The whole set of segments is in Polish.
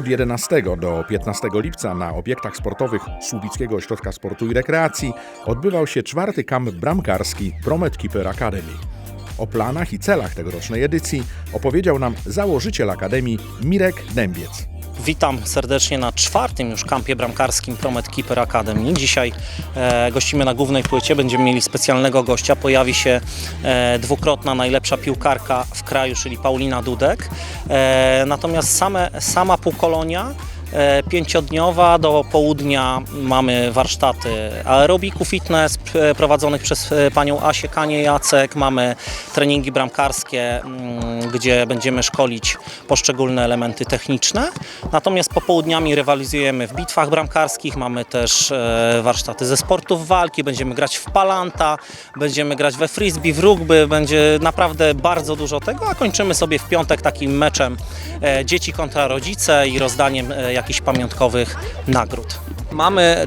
Od 11 do 15 lipca na obiektach sportowych Słubickiego Ośrodka Sportu i Rekreacji odbywał się czwarty kamp bramkarski Promet Keeper Academy. O planach i celach tegorocznej edycji opowiedział nam założyciel Akademii Mirek Dębiec. Witam serdecznie na czwartym już kampie bramkarskim Promet Keeper Academy. Dzisiaj e, gościmy na głównej płycie, będziemy mieli specjalnego gościa. Pojawi się e, dwukrotna najlepsza piłkarka w kraju, czyli Paulina Dudek. E, natomiast same, sama półkolonia pięciodniowa do południa mamy warsztaty aerobiku fitness p- prowadzonych przez e, panią Asię Kanie-Jacek, mamy treningi bramkarskie, mm, gdzie będziemy szkolić poszczególne elementy techniczne. Natomiast popołudniami rywalizujemy w bitwach bramkarskich, mamy też e, warsztaty ze sportów walki, będziemy grać w palanta, będziemy grać we frisbee, w rugby, będzie naprawdę bardzo dużo tego, a kończymy sobie w piątek takim meczem e, dzieci kontra rodzice i rozdaniem e, jakichś pamiątkowych nagród. Mamy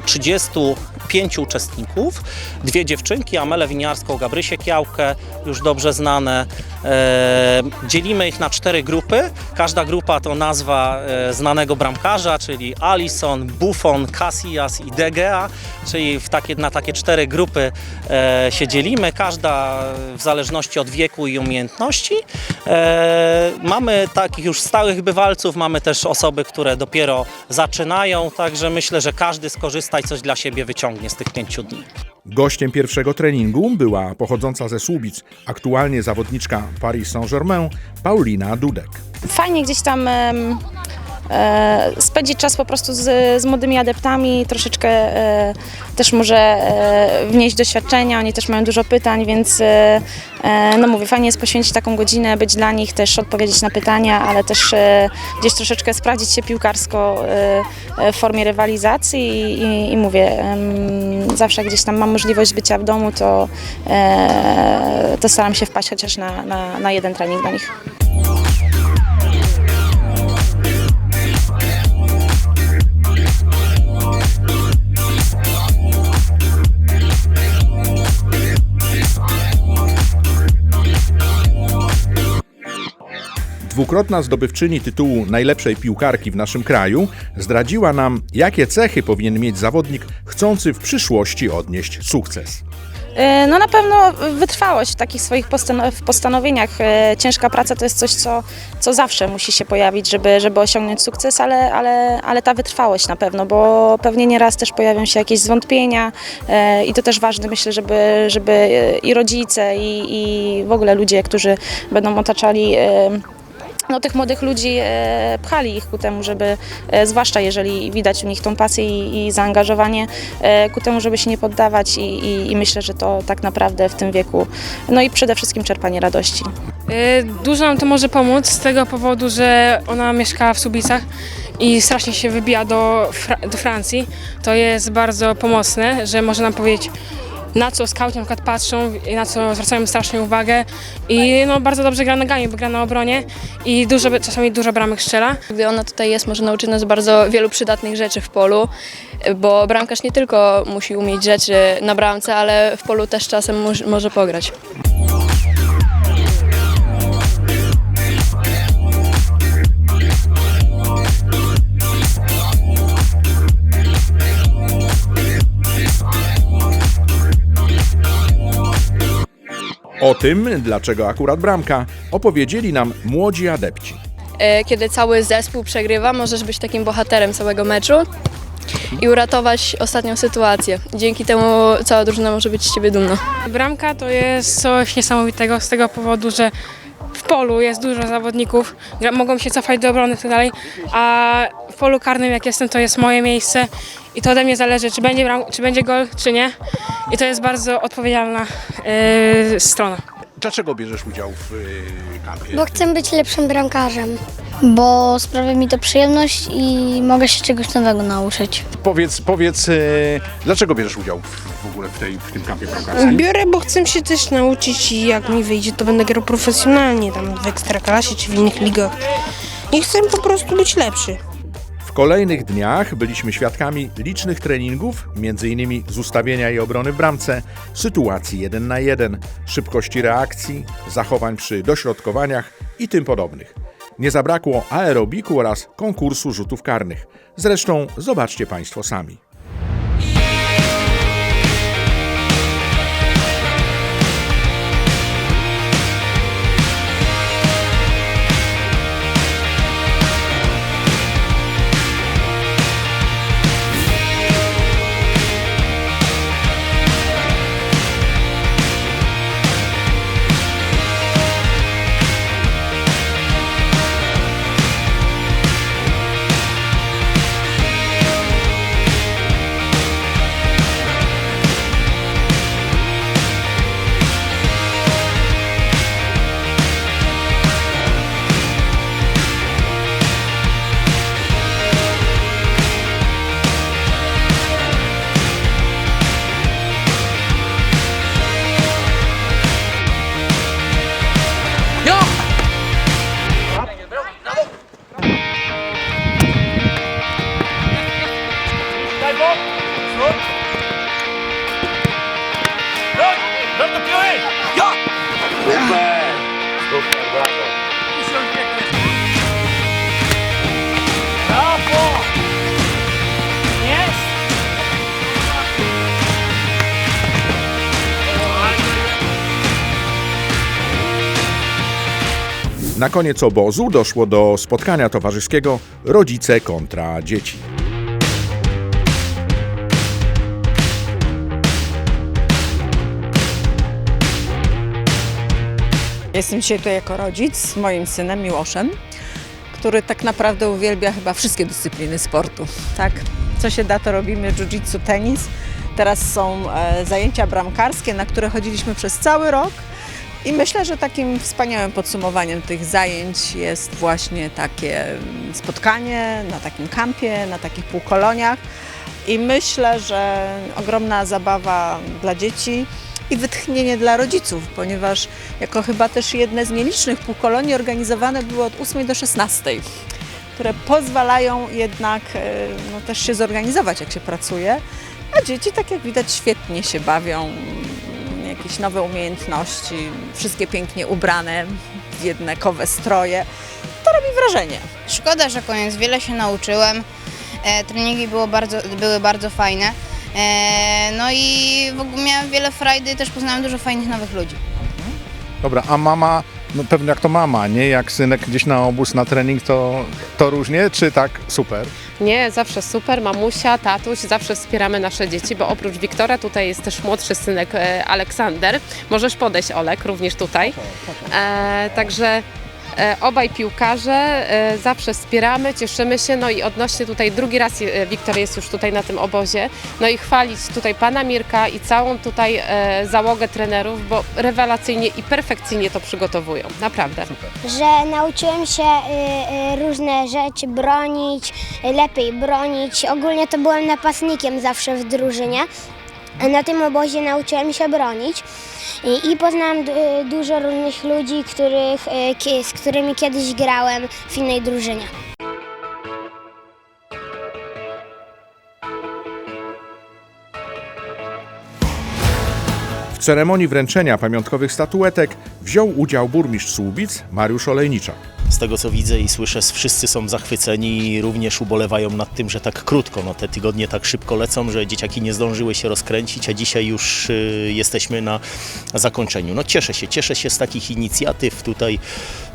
35 uczestników, dwie dziewczynki, Amelę Winiarską, Gabrysię Kiałkę, już dobrze znane. E, dzielimy ich na cztery grupy. Każda grupa to nazwa e, znanego bramkarza, czyli Alison, Buffon, Casillas i De Gea, czyli w takie, na takie cztery grupy e, się dzielimy, każda w zależności od wieku i umiejętności. Mamy takich już stałych bywalców, mamy też osoby, które dopiero zaczynają, także myślę, że każdy skorzysta i coś dla siebie wyciągnie z tych pięciu dni. Gościem pierwszego treningu była pochodząca ze Słubic, aktualnie zawodniczka Paris Saint-Germain, Paulina Dudek. fajnie gdzieś tam spędzić czas po prostu z, z młodymi adeptami, troszeczkę e, też może e, wnieść doświadczenia, oni też mają dużo pytań, więc e, e, no mówię, fajnie jest poświęcić taką godzinę, być dla nich, też odpowiedzieć na pytania, ale też e, gdzieś troszeczkę sprawdzić się piłkarsko e, e, w formie rywalizacji i, i, i mówię, zawsze gdzieś tam mam możliwość bycia w domu, to, e, to staram się wpaść chociaż na, na, na jeden trening dla nich. Dwukrotna zdobywczyni tytułu najlepszej piłkarki w naszym kraju zdradziła nam, jakie cechy powinien mieć zawodnik chcący w przyszłości odnieść sukces. E, No na pewno wytrwałość w takich swoich postanowieniach. E, Ciężka praca to jest coś, co, co zawsze musi się pojawić, żeby, żeby osiągnąć sukces, ale, ale, ale ta wytrwałość na pewno, bo pewnie nieraz też pojawią się jakieś zwątpienia e, i to też ważne myślę, żeby, żeby i rodzice i, i w ogóle ludzie, którzy będą otaczali no, tych młodych ludzi e, pchali ich ku temu, żeby, e, zwłaszcza jeżeli widać u nich tą pasję i, i zaangażowanie, e, ku temu, żeby się nie poddawać i, i, i myślę, że to tak naprawdę w tym wieku, no i przede wszystkim czerpanie radości. Dużo nam to może pomóc z tego powodu, że ona mieszkała w Subicach i strasznie się wybija do, do Francji. To jest bardzo pomocne, że może nam powiedzieć na co skauci na przykład patrzą i na co zwracają strasznie uwagę i no, bardzo dobrze gra nogami, bo gra na obronie i dużo, czasami dużo bramek strzela. Gdy ona tutaj jest, może nauczyć nas bardzo wielu przydatnych rzeczy w polu, bo bramkarz nie tylko musi umieć rzeczy na bramce, ale w polu też czasem moż- może pograć. O tym, dlaczego akurat bramka, opowiedzieli nam młodzi adepci. E, Kiedy cały zespół przegrywa, możesz być takim bohaterem całego meczu i uratować ostatnią sytuację. Dzięki temu cała drużyna może być z ciebie dumna. Bramka to jest coś niesamowitego z tego powodu, że w polu jest dużo zawodników, mogą się cofać do obrony i tak dalej, a w polu karnym jak jestem to jest moje miejsce i to ode mnie zależy, czy będzie, bram, czy będzie gol, czy nie. I to jest bardzo odpowiedzialna yy, strona. Dlaczego bierzesz udział w y, kampie? Bo chcę być lepszym bramkarzem. Bo sprawia mi to przyjemność i mogę się czegoś nowego nauczyć. Powiedz, powiedz y, dlaczego bierzesz udział w, w ogóle w, tej, w tym kampie bramkarskim? Biorę, bo chcę się też nauczyć i jak mi wyjdzie, to będę grał profesjonalnie tam w Ekstraklasie czy w innych ligach. I chcę po prostu być lepszy. W kolejnych dniach byliśmy świadkami licznych treningów, m.in. z ustawienia i obrony w bramce, sytuacji 1 na 1, szybkości reakcji, zachowań przy dośrodkowaniach i tym podobnych. Nie zabrakło aerobiku oraz konkursu rzutów karnych. Zresztą zobaczcie Państwo sami. Na koniec obozu doszło do spotkania towarzyskiego rodzice kontra dzieci. Jestem dzisiaj tutaj jako rodzic z moim synem Miłoszem, który tak naprawdę uwielbia chyba wszystkie dyscypliny sportu. Tak, co się da, to robimy jiu-jitsu, tenis. Teraz są e, zajęcia bramkarskie, na które chodziliśmy przez cały rok. I myślę, że takim wspaniałym podsumowaniem tych zajęć jest właśnie takie mm, spotkanie na takim kampie, na takich półkoloniach. I myślę, że ogromna zabawa dla dzieci i wytchnienie dla rodziców, ponieważ jako chyba też jedne z nielicznych półkolonii organizowane były od 8 do 16, które pozwalają jednak e, no, też się zorganizować, jak się pracuje, a dzieci, tak jak widać, świetnie się bawią, jakieś nowe umiejętności, wszystkie pięknie ubrane jednakowe stroje. To robi wrażenie. Szkoda, że koniec. Wiele się nauczyłem. E, treningi było bardzo, były bardzo fajne. E, no i w ogóle miałem wiele frajdy, też poznałem dużo fajnych nowych ludzi. Dobra, a mama, no pewnie jak to mama, nie? Jak synek gdzieś na obóz, na trening, to, to różnie, czy tak super? Nie, zawsze super, mamusia, tatuś, zawsze wspieramy nasze dzieci, bo oprócz Wiktora tutaj jest też młodszy synek e, Aleksander. Możesz podejść, Olek, również tutaj. E, także obaj piłkarze e, zawsze wspieramy, cieszymy się, no i odnośnie tutaj drugi raz e, Wiktor jest już tutaj na tym obozie, no i chwalić tutaj pana Mirka i całą tutaj e, załogę trenerów, bo rewelacyjnie i perfekcyjnie to przygotowują, naprawdę. Że nauczyłem się różne rzeczy bronić, lepiej bronić. Ogólnie to byłem napastnikiem zawsze w drużynie. Na tym obozie nauczyłem się bronić i, i dużo różnych ludzi, których, kie- z którymi kiedyś grałem w innej drużynie. W ceremonii wręczenia pamiątkowych statuetek wziął udział burmistrz Słubic Mariusz Olejniczak. Z tego co widzę i słyszę, wszyscy są zachwyceni i również ubolewają nad tym, że tak krótko, no te tygodnie tak szybko lecą, że dzieciaki nie zdążyły się rozkręcić, a dzisiaj już y, jesteśmy na zakończeniu. No cieszę się, cieszę się z takich inicjatyw tutaj,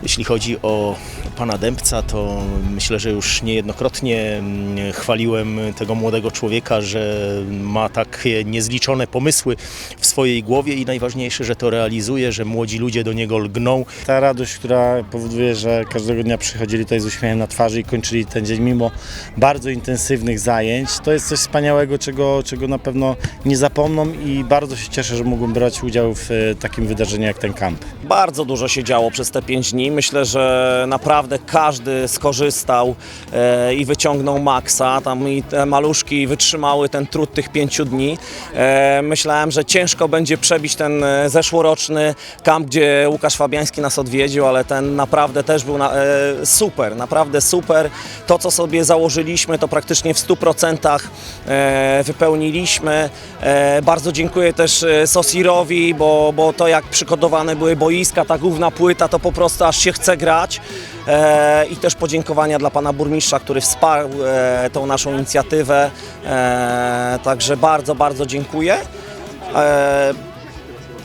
jeśli chodzi o pana Dębca, to myślę, że już niejednokrotnie mm, chwaliłem tego młodego człowieka, że ma takie niezliczone pomysły w swojej głowie i najważniejsze, że to realizuje, że młodzi ludzie do niego lgną, Ta radość, która powoduje, że każdego dnia przychodzili tutaj z uśmiechem na twarzy i kończyli ten dzień mimo bardzo intensywnych zajęć, to jest coś wspaniałego, czego, czego na pewno nie zapomną i bardzo się cieszę, że mógłbym brać udział w e, takim wydarzeniu jak ten kamp. Bardzo dużo się działo przez te pięć dni. Myślę, że naprawdę każdy skorzystał e, i wyciągnął maksa. Tam i te maluszki wytrzymały ten trud tych pięciu dni. E, myślałem, że ciężko będzie przebić ten zeszłoroczny kamp, gdzie Łukasz Fabiański nas odwiedził, ale ten naprawdę też był był na, e, super, naprawdę super. To, co sobie założyliśmy, to praktycznie w 100% e, wypełniliśmy. E, bardzo dziękuję też e, Sosirowi, bo, bo to jak przygotowane były boiska, ta główna płyta, to po prostu aż się chce grać. E, I też podziękowania dla pana burmistrza, który wsparł e, tą naszą inicjatywę. E, także bardzo, bardzo dziękuję. E,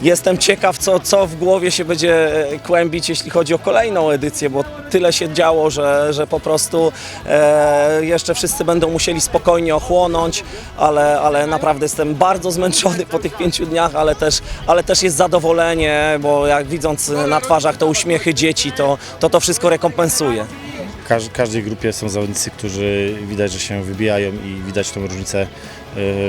Jestem ciekaw, co, co w głowie się będzie e, kłębić, jeśli chodzi o kolejną edycję, bo tyle się działo, że, że po prostu e, jeszcze wszyscy będą musieli spokojnie ochłonąć, ale, ale naprawdę jestem bardzo zmęczony po tych pięciu dniach, ale też, ale też jest zadowolenie, bo jak widząc na twarzach te uśmiechy dzieci, to to, to wszystko rekompensuje. Każ- każdej grupie są zawodnicy, którzy widać, że się wybijają i widać tą różnicę e,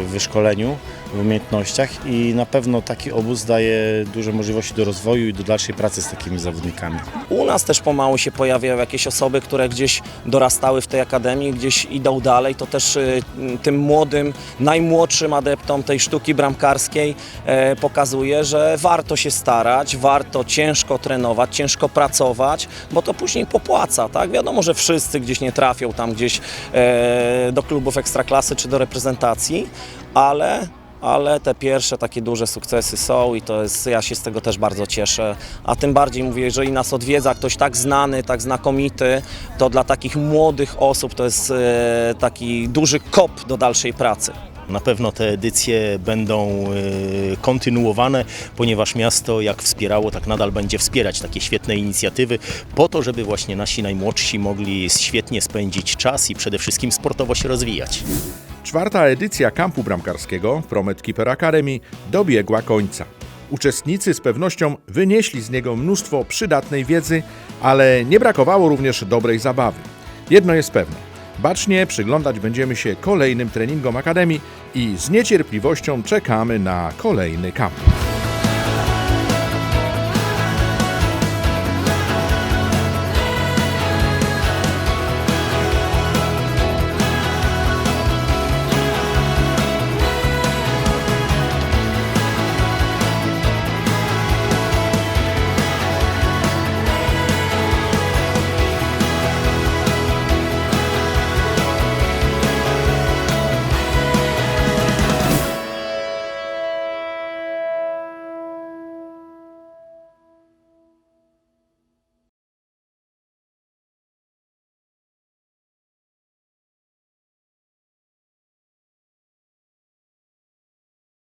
w wyszkoleniu, w umiejętnościach i na pewno taki obóz daje duże możliwości do rozwoju i do dalszej pracy z takimi zawodnikami. U nas też pomału się pojawiają jakieś osoby, które gdzieś dorastały w tej akademii, gdzieś idą dalej. To też y, tym młodym, najmłodszym adeptom tej sztuki bramkarskiej e, pokazuje, że warto się starać, warto ciężko trenować, ciężko pracować, bo to później popłaca, tak? Wiadomo, że wszyscy gdzieś nie trafią tam gdzieś e, do klubów ekstraklasy czy do reprezentacji, ale ale te pierwsze takie duże sukcesy są i to jest, ja się z tego też bardzo cieszę. A tym bardziej mówię, jeżeli nas odwiedza ktoś tak znany, tak znakomity, to dla takich młodych osób to jest e, taki duży kop do dalszej pracy. Na pewno te edycje będą e, kontynuowane, ponieważ miasto jak wspierało, tak nadal będzie wspierać takie świetne inicjatywy po to, żeby właśnie nasi najmłodsi mogli świetnie spędzić czas i przede wszystkim sportowo się rozwijać. Czwarta edycja kampu bramkarskiego Promet Keeper Academy dobiegła końca. Uczestnicy z pewnością wynieśli z niego mnóstwo przydatnej wiedzy, ale nie brakowało również dobrej zabawy. Jedno jest pewne. Bacznie przyglądać będziemy się kolejnym treningom Akademii i z niecierpliwością czekamy na kolejny kamp.